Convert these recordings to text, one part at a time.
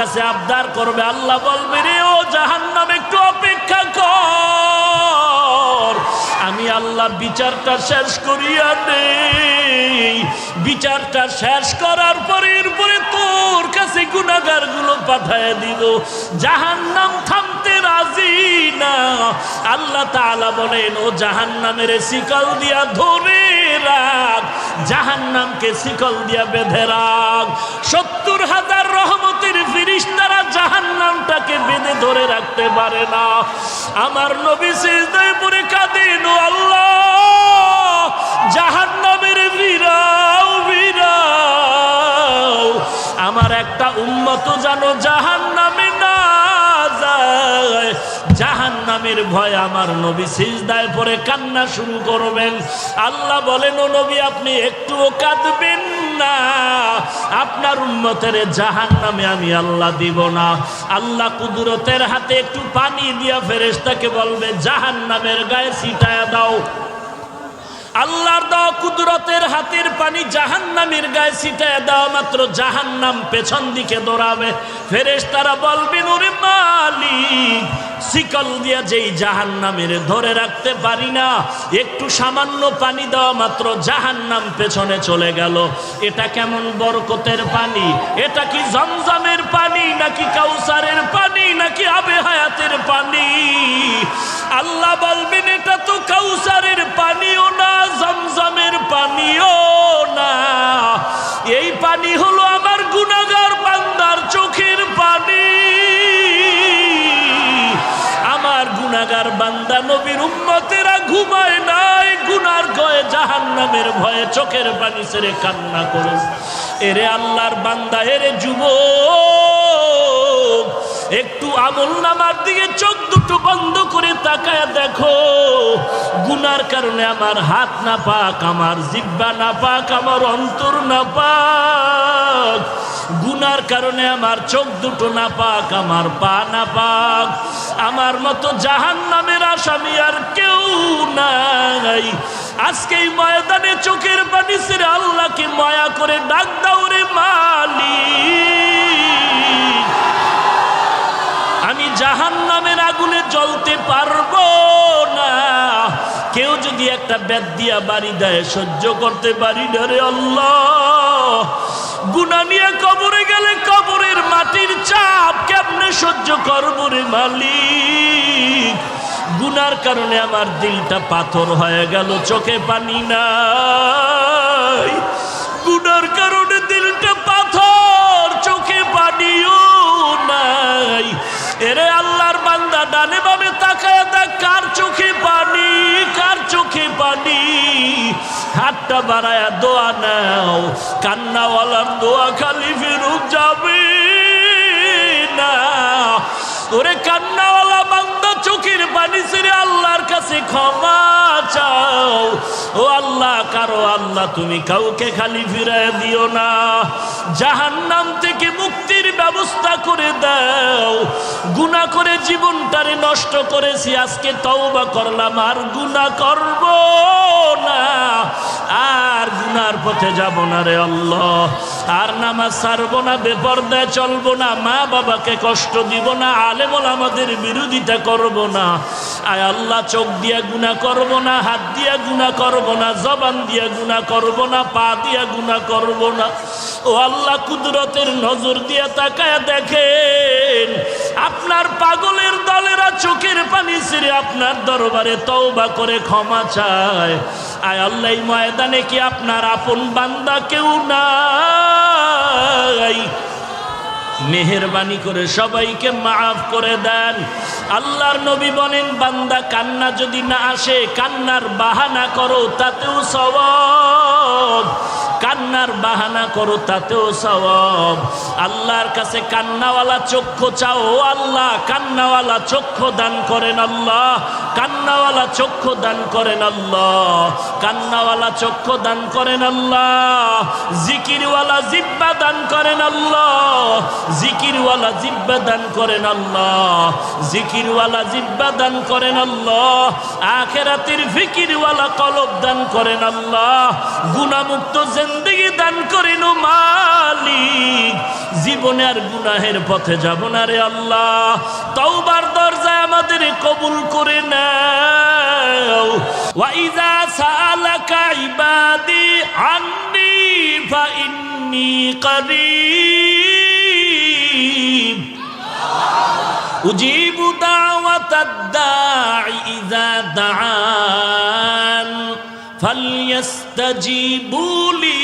কাছে আবদার করবে, আল্লাহ বলবে, রে ও জাহান্নাম, একটু অপেক্ষা কর। আমি আল্লাহ বিচারটা শেষ করিয়া নেই। বিচারটা শেষ করার পরে এরপরে তোর কাছে গুণাগারগুলো পাঠায় দিব। জাহান্নাম থামতে রাজি না। আল্লাহ তালা বলেন, ও জাহান্নামের শিকল দিয়া ধরে রাখ। জাহান্নামকে শিকল দিয়া বেঁধে রাখ। সত্তর হাজার ফিরিস্তারা জাহান্নামটাকে বেঁধে ধরে রাখতে পারে না। আমার নবী সিজদায় পড়ে কাঁদিন আল্লাহ আল্লাহ জাহান্নামের বিরাও বিরাও আমার একটা উন্মত জানো, জাহান্নামে না যায় জাহান নামের ভয় আমার নবী সিজদায় পরে কান্না শুরু করবেন। আল্লাহ বলেন, ও নবী, আপনি একটুও কাঁদবেন না। আপনার উন্মতের জাহান নামে আমি আল্লাহ দিব না। আল্লাহ কুদরতের হাতে একটু পানি দিয়া ফেরেশতাকে বলবে জাহান নামের গায়ে ছিটায় দাও। আল্লাহর দেওয়া কুদরতের হাতের পানি জাহান্নামের গায়ে ছিটায় দেওয়া মাত্র জাহান্নাম পেছন দিকে দৌড়াবে। ফেরেশ তারা বলবেন ওরে মালিক শিকল দিয়া যেই জাহান্নামের ধরে রাখতে পারি না, একটু সামান্য পানি দেওয়া মাত্র জাহান্নাম পেছনে চলে গেল। এটা কেমন বরকতের পানি? এটা কি জমজমের পানি, নাকি কাউসারের পানি, নাকি আবে হায়াতের পানি? আল্লাহ বলবেন, এটা তো কাউসারের পানিও না, জমজমের পানিও না। এই পানি হলো আমার গুনাগার বান্দা নবীর উম্মতেরা ঘুমায় নাই, গুনার গয়ে জাহান্নামের ভয়ে চোখের পানি সেরে কান্না করে। এরে আল্লাহর বান্দা, এরে যুব একটু আমল নামার দিকে চোখ দুটো বন্ধ করে তাকায় দেখো, গুনার কারণে আমার হাত না পাক, আমার জিব্বা না পাক, আমার অন্তর না পাক। গুনার কারণে আমার চোখ দুটো না পাক আমার পা না পাক আমার মতো জাহান নামের আসামি আর কেউ নাই। আজকে এই ময়দানে চোখের পানি ছেড়ে আল্লাহকে মায়া করে ডাক দাও রে মালিক। আমি জাহান নামের আগুনে জ্বলতে পারব না। কেউ যদি একটা বেদ দিয়া বাড়ি দেয়, সহ্য করতে পারি না রে আল্লাহ। গুনা নিয়ে কবরে গেলে কবরের মাটির চাপ কেমনে সহ্য করব রে মালিক? গুনার কারণে আমার দিলটা পাথর হয়ে গেল, চোখে পানি নাই। গুনার কারণে ডানে বামে তাকায় দেখ কার চোখে পানি, কার চোখে পানি? হাতটা বাড়ায় দোয়া নাও, কান্নাওয়ালার দোয়া খালি ফেরত যাবে না। ওরে কান্নাওয়ালা বান্দা, চোখের পানি ছেড়ে আল্লাহর কাছে ক্ষমা চাও। ও আল্লাহ, কারও আল্লাহ তুমি কাউকে খালি ফিরায় দিও না। জাহান্নাম থেকে মুক্তির ব্যবস্থা করে দাও। গুণা করে জীবনটারে নষ্ট করেছি, আজকে তওবা করলাম। আর গুণা করব না। আর গুনার পথে যাব না রে আল্লাহ। আর নামাজ ছাড়বো না, বেপর্দায় চলবো না, মা বাবাকে কষ্ট দিব না, আলেমল আমাদের বিরোধিতা করব না। আয় আল্লাহ, চোখ দিয়া গুণা করব না, হাত দিয়া গুণা করব না, জবান দিয়া গুণা করব না, পা দিয়া গুণা করব না। ও আল্লাহ, কুদরতের নজর দিয়া তাকায় দেখেন আপনার পাগলের দলেরা চোখের পানি ছেড়ে আপনার দরবারে তওবা করে ক্ষমা চায়। আয় আল্লাহ ময়দানে কি আপনার আপন বান্দা কেউ নাই? মেহরবানি করে সবাইকে মাফ করে দেন। আল্লাহর নবী বলেন, বান্দা কান্না যদি না আসে, কান্নার বাহানা করো, তাতেও সওয়াব। কান্নার বাহানা করো, তাতেও সওয়াব। আল্লাহর কাছে কান্নাওয়ালা চক্ষু চাও, আল্লাহ কান্নাওয়ালা চক্ষু দান করেন আল্লাহ, কান্নাওয়ালা চক্ষু দান করেন আল্লাহ, কান্নাওয়ালা চক্ষু দান করেন আল্লাহ, জিকিরওয়ালা জিব্বা দান করেন আল্লাহ, জিকিরওয়ালা জিব্বা দান করেন আল্লাহ, জিকিরওয়ালা জিব্বা দান করেন আল্লাহ, আখেরাতের ফিকিরওয়ালা কলব দান করেন আল্লাহ গুণামুক্ত বন্দিগি দান করিনু মালি জীবনে আর গুনাহের পথে যাব না রে আল্লাহ। তওবার দরজা আমাদের কবুল করে নাও। ওয়াইজা সালাকা ইবাদি আন্নি ফা ইন্নি করিব। উজিবু দাওয়াতাদ দাঈ ইজা দাআন। فليستجيبوا لي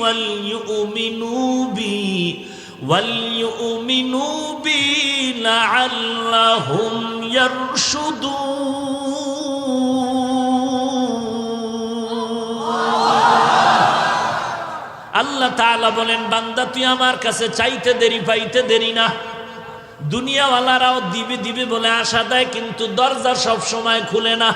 وليؤمنوا بي وليؤمنوا بي لعلهم يرشدون আল্লাহ তাআলা বলেন বান্দা তুই আমার কাছে চাইতে দেরি পাইতে দেরি না দুনিয়াওয়ালারাও দিবে দিবে বলে আশা দেয় কিন্তু দরজা সব সময় খুলে না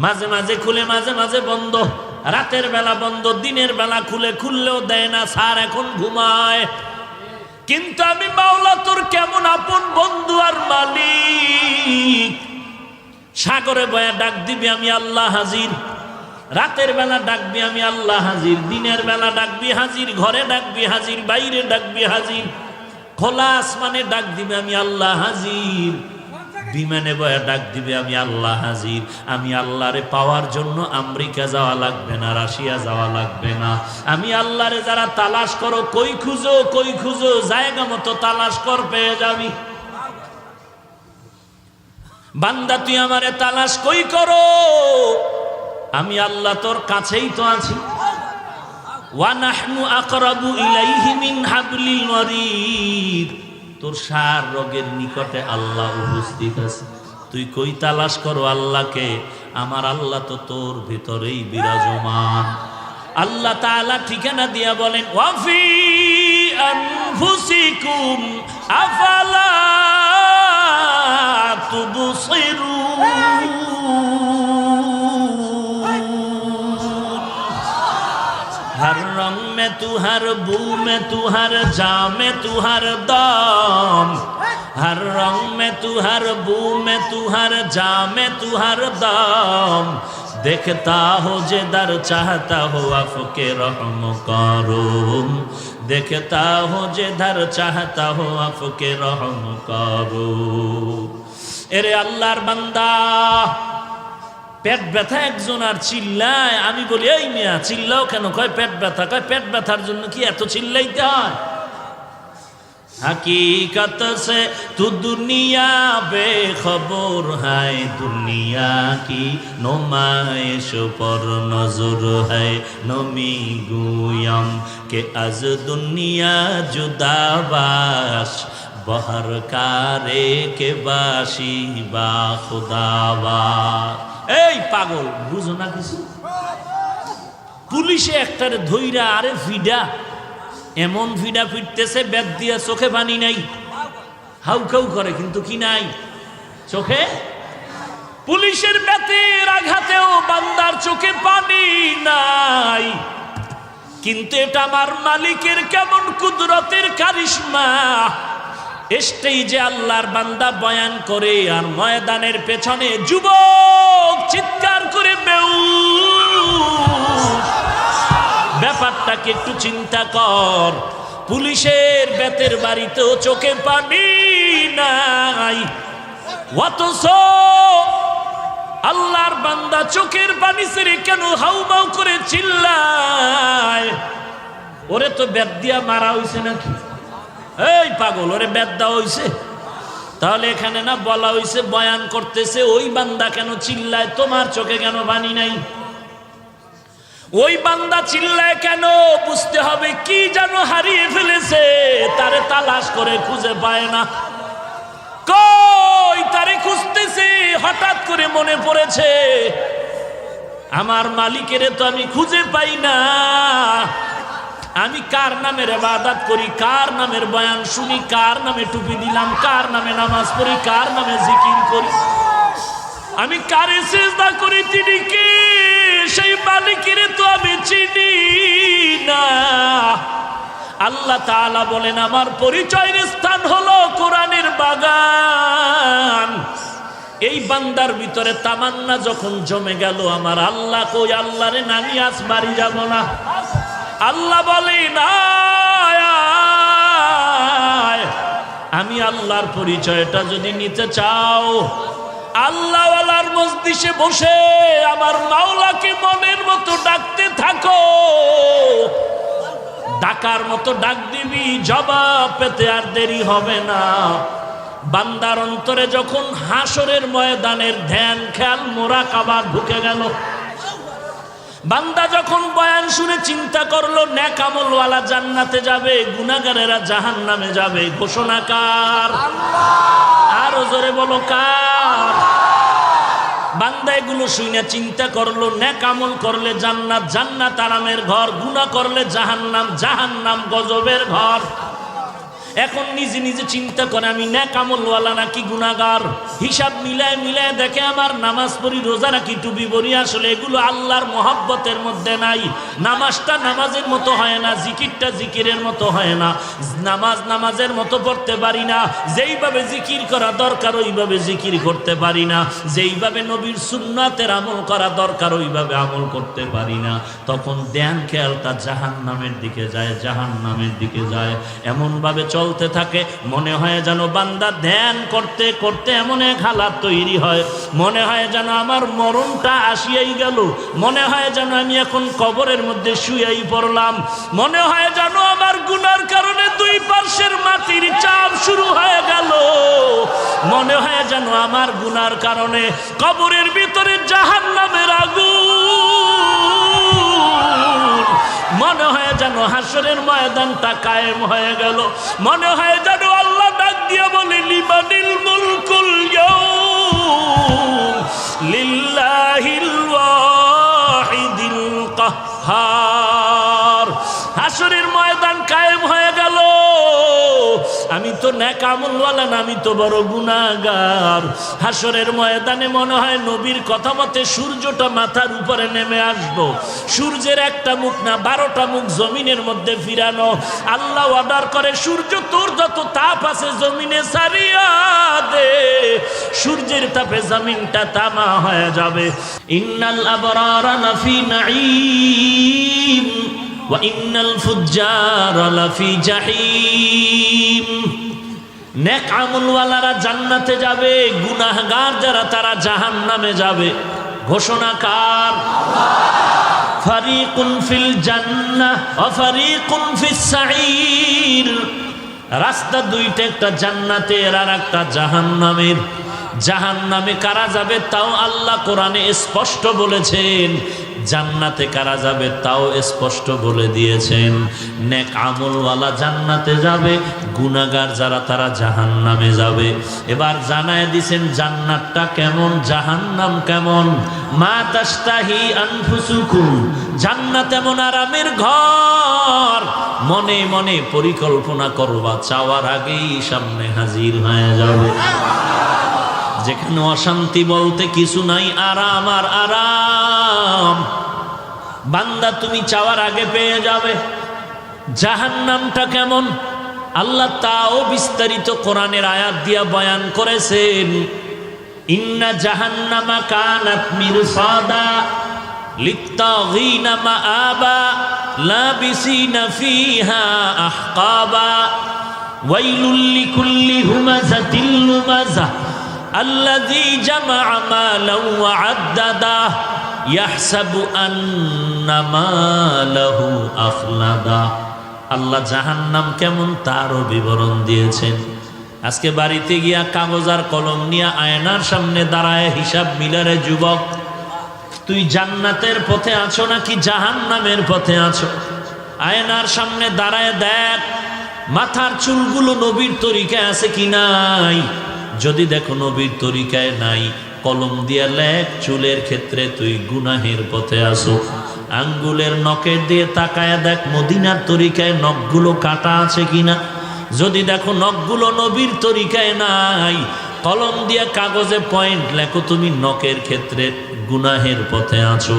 মাঝে মাঝে খুলে, মাঝে মাঝে বন্ধ। রাতের বেলা বন্ধ, দিনের বেলা খুলে, খুললেও দেয় না, স্যার এখন ঘুমায়। কিন্তু আমি মাওলা, তোর কেমন আপন বন্ধু আর মালিক? সাগরে বয়া ডাক দিবি আমি আল্লাহ হাজির। রাতের বেলা ডাকবি আমি আল্লাহ হাজির। দিনের বেলা ডাকবি হাজির। ঘরে ডাকবি হাজির। বাইরে ডাকবি হাজির। খোলা আসমানে ডাক দিবে আমি আল্লাহ হাজির। বিমানে বয়া ডাক দিবে, আমি আল্লাহ হাজির। আমি আল্লাহরে পাওয়ার জন্য আমেরিকা যাওয়া লাগবে না, রাশিয়া যাওয়া লাগবে না। আমি আল্লাহরে যারা তালাশ করো, কই খুঁজো কই খুঁজো, জায়গা মতো তালাশ কর, পেয়ে যাবি। বান্দা, তুই আমারে তালাশ কই করো? আমি আল্লাহ তোর কাছেই তো আছি। ওয়ানাহনু আকরাবু ইলাইহি মিন হাবলিল ওয়ারিদ। তোর সার রোগের নিকটে আল্লাহ উপস্থিত আছে। তুই কই তালাশ করো আল্লাহকে? আমার আল্লাহ তো তোর ভিতরেই বিরাজমান। আল্লাহ তাআলা ঠিকানা দিয়া বলেন, ওয়াফি আনফুসিকুম, আফালা তুবসিরুন? हर रंग में तू हर बू में तू हर जा में तू हर दाम हर रंग में तू हर बू में तू हर जा में तू हर दाम देखता हो जे दर चाहता हो आपके रहम करो देखता हो जे दर चाहता हो आपके रहम करो अरे अल्लाह बंदा পেট ব্যথা একজন আর চিল্লায় আমি বলি এই মিয়া চিল্লাও কেন কয় পেট ব্যথা কয় পেট ব্যথার জন্য কি এত চিল্লাইতে হয় हकीकत से तू दुनिया बेखबर है दुनिया की नुमाइश पर नजर है नमी गुयम के अज दुनिया जुदाबाश बहर कारे के बासी বা খুদাবা এই পাগল, বুঝো না কিছু? পুলিশে একটারে ধইরা আরে ফিডা এমন ফিডা ফিরতেছে বেদ দিয়া চোখে পানি নাই। হাউকাউ করে, কিন্তু কি নাই? চোখে? পুলিশের বেতের আঘাতেও বান্দার চোখে পানি নাই। কিন্তু এটা আমার মালিকের কেমন কুদরতের কারিশমা? স্টেজে আল্লাহর বান্দা বয়ান করে, আর ময়দানের পেছনে যুবক ব্যাপারটাকে একটু চিন্তা কর। পুলিশের বেতের বাড়িতেও চোখে পানি নাই। অথচ আল্লাহর বান্দা চোখের পানি ছেড়ে কেন হাউমাউ করে চিল্লায়? ওরে তো বেদ দিয়া মারা হইছে নাকি? এই পাগল, ওরে বেদ দেওয়া হইছে। তাহলে এখানে না বলা হইছে, বয়ান করতেছে, ওই বান্দা কেন চিল্লায়? তোমার চোখে কেন পানি নাই? ওই বান্দা চিল্লায় কেন? বুঝতে হবে কি যেন হারিয়ে ফেলেছে, তারে তালাশ করে খুঁজে পায় না। কই তারে খুঁজতেছে? হঠাৎ করে মনে পড়েছে, আমার মালিকের তো আমি খুঁজে পাই না। আমি কার নামের বাদাত করি, কার নামের বয়ান শুনি, কার নামে টুপি দিলাম, কার নামে নামাজ পড়ি, কার নামে জিকির করি? আমি কারে চেষ্টা করি, তিনি কে? সেই মালিকের তো আমি চিনি না। আল্লাহ তাআলা বলেন, আমার পরিচয়ের স্থান হলো কোরআনের বাগান। এই বান্দার ভিতরে তামান্না যখন জমে গেল, আমার আল্লাহ কই আল্লাহ রে নামি আজ বাড়ি যাব না। আল্লাহ বলে না আমি আল্লাহর পরিচয়টা যদি নিতে চাও আল্লাহওয়ালার মসজিষে বসে আমার মাওলাকে মনের মতো ডাকতে থাকো। ডাকার মতো ডাক দিবি, জবাব পেতে আর দেরি হবে না। বান্দার অন্তরে যখন হাসরের ময়দানের ধ্যান, খেয়াল মোরা কাবার ঢুকে গেল। বান্দা যখন বয়ান শুনে চিন্তা করল, ন্যাকামলওয়ালা জান্নাতে যাবে গুনাগারেরা জাহান নামে যাবে, ঘোষণা কার? আরও জোরে বলো কার? বান্দা এগুলো শুইনা চিন্তা করল ন্যাকামল করলে জান্নাত জান্নাত আরামের ঘর গুণা করলে জাহান্নাম জাহান্নাম গজবের ঘর। এখন নিজে নিজে চিন্তা করে, আমি ন্যাকামলওয়ালা নাকি গুনাগার হিসাব মিলায় মিলায় দেখে আমার নামাজ পড়ি, রোজা রাখি টুপি বড়ি আসলে এগুলো আল্লাহর মহাব্বতের মধ্যে নাই। নামাজটা নামাজের মতো হয় না, জিকিরটা জিকিরের মতো হয় না। নামাজ নামাজের মতো পড়তে পারি না। যেইভাবে জিকির করা দরকার, ওইভাবে জিকির করতে পারি না। যেইভাবে নবীর সুন্নাতের আমল করা দরকার, ওইভাবে আমল করতে পারি না। তখন ধ্যান খেয়ালটা জাহান নামের দিকে যায় জাহান নামের দিকে যায়। এমনভাবে চলতে থাকে। মনে হয় যেন বান্দা ধ্যান করতে করতে এমন এক হালাত তৈরি হয়। মনে হয় যেন আমার মরণটা আসিয়াই গেল। মনে হয় যেন আমি এখন কবরের মধ্যে শুয়েই পড়লাম। মনে হয় যেন আমার গুনার কারণে দুই পার্শ্বের মাটির চাপ শুরু হয়ে গেল। মনে হয় যেন আমার গুনার কারণে কবরের ভিতরে জাহান নামের আগুন মনে হয় যেন হাসরের ময়দানটা কায়েম হয়ে গেল। মনে হয় যেন আল্লাহ ডাক দিয়ে বলে, লিবানিল মুলকুল লিল্লাহিল কাহার। হাসরের ময়দান কায়েম হয়ে গেল। আমি তো ন্যাকামলওয়ালা, না, আমি তো বড় গুনাগার হাসরের ময়দানে মনে হয় নবীর কথা মতে সূর্যটা মাথার উপরে নেমে আসব। সূর্যের একটা মুখ না, বারোটা মুখ জমিনের মধ্যে ফিরানো। আল্লাহ অর্ডার করে, সূর্য তোর যত তাপ আছে জমিনে সারিয়া দে। সূর্যের তাপে জমিনটা তামা হয়ে যাবে। ইন্নাল আবরারা ইন্নাল লাফি জাহিম। নেক আমলওয়ালারা জান্নাতে যাবে, গুনাহগার যারা, তারা জাহান নামে যাবে। ঘোষণা কার? ফারিকুন ফিল জান্নাহ অফারিকুন রাস্তা দুইটা, একটা জান্নাতের আর একটা জাহান নামের জাহান নামে কারা যাবে তাও আল্লাহ কোরআনে স্পষ্ট বলেছেন। জান্নাতে কারা যাবে তাও স্পষ্ট বলে দিয়েছেন। নেক আমলওয়ালা জান্নাতে যাবে গুনাগার যারা তারা জাহান নামে যাবে। এবার জানায় দিছেন, জান্নাতটা কেমন, জাহান্নাম কেমন? মা তাস্তাহি আনফুসুকুম, জান্নাত এমন আরামের ঘর। মনে মনে পরিকল্পনা করবা, চাওয়ার আগেই সামনে হাজির হয়ে যাবে। যেখানে অশান্তি বলতে কিছু নাই, আরাম আর আরাম। বান্দা তুমি চাওয়ার আগে পেয়ে যাবে। জাহান নামটা কেমন? আল্লাহ তাও বিস্তারিত কোরআনের আয়াত দিয়া বয়ান করেছেন, ইন্না জাহান্নামা কানাত মিরসাদা লিত্তাগিনা মাআবা লাবিসিনা ফিহা আহকাবা। ওয়াইলুল লিকুল্লি হুমাযাতিল লুমাযা الذي جمع مالا وعدده يحسب أن ماله أخلدا আল্লাহ জাহান্নাম কেমন তারও বিবরণ দিয়েছেন আজকে বাড়িতে গিয়া কাগজ আর কলম নিয়ে আয়নার সামনে দাঁড়ায় হিসাব মিলারে যুবক তুই জান্নাতের পথে আছো নাকি জাহান্নামের পথে আছো আয়নার সামনে দাঁড়ায় দেখ মাথার চুলগুলো নবীর তরিকায় আছে কি নাই যদি দেখো নবীর তরিকায় নাই, কলম দিয়া লেখ, চুলের ক্ষেত্রে তুই গুনাহের পথে আসো। আঙ্গুলের নখের দিয়ে তাকায় দেখ, মদিনার তরিকায় নখগুলো কাটা আছে কিনা। যদি দেখো নখগুলো নবীর তরিকায় নাই, কলম দিয়া কাগজে পয়েন্ট লেখো, তুমি নখের ক্ষেত্রে গুনাহের পথে আছো।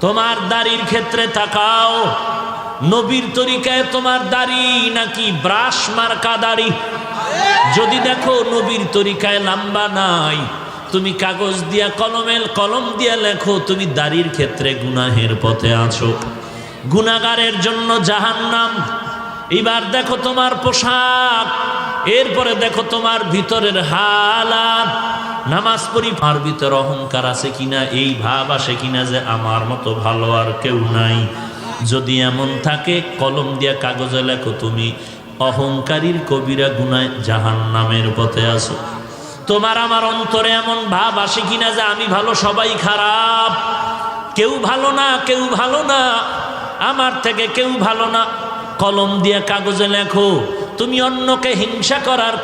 তোমার দাড়ির ক্ষেত্রে তাকাও। নবীর তরিকায় তোমার দাড়ি নাকি ব্রাশ মার্কা দাড়ি? যদি দেখো নবীর তরিকায় লাম্বা নাই, তুমি কাগজ দিয়া কলমের কলম দিয়া লেখো, তুমি দাড়ির ক্ষেত্রে গুনাহের পথে আছো। গুনাগারের জন্য জাহান নাম এবার দেখো তোমার পোশাক, এরপরে দেখো তোমার ভিতরের হালাত। নামাজ পড়ি আর ভিতর অহংকার আছে কিনা, এই ভাব আসে কিনা যে আমার মতো ভালো আর কেউ নাই। যদি এমন থাকে, কলম দিয়া কাগজে লেখো তুমি অহংকারীর কবিরা গুনায় জাহান নামের পথে আসো তোমার আমার অন্তরে এমন ভাব আসে কিনা যে আমি ভালো, সবাই খারাপ। কেউ ভালো না, কেউ ভালো না, আমার থেকে কেউ ভালো না। কলম দিয়ে কাগজে লেখো, তুমি অন্যকে হিংসা করার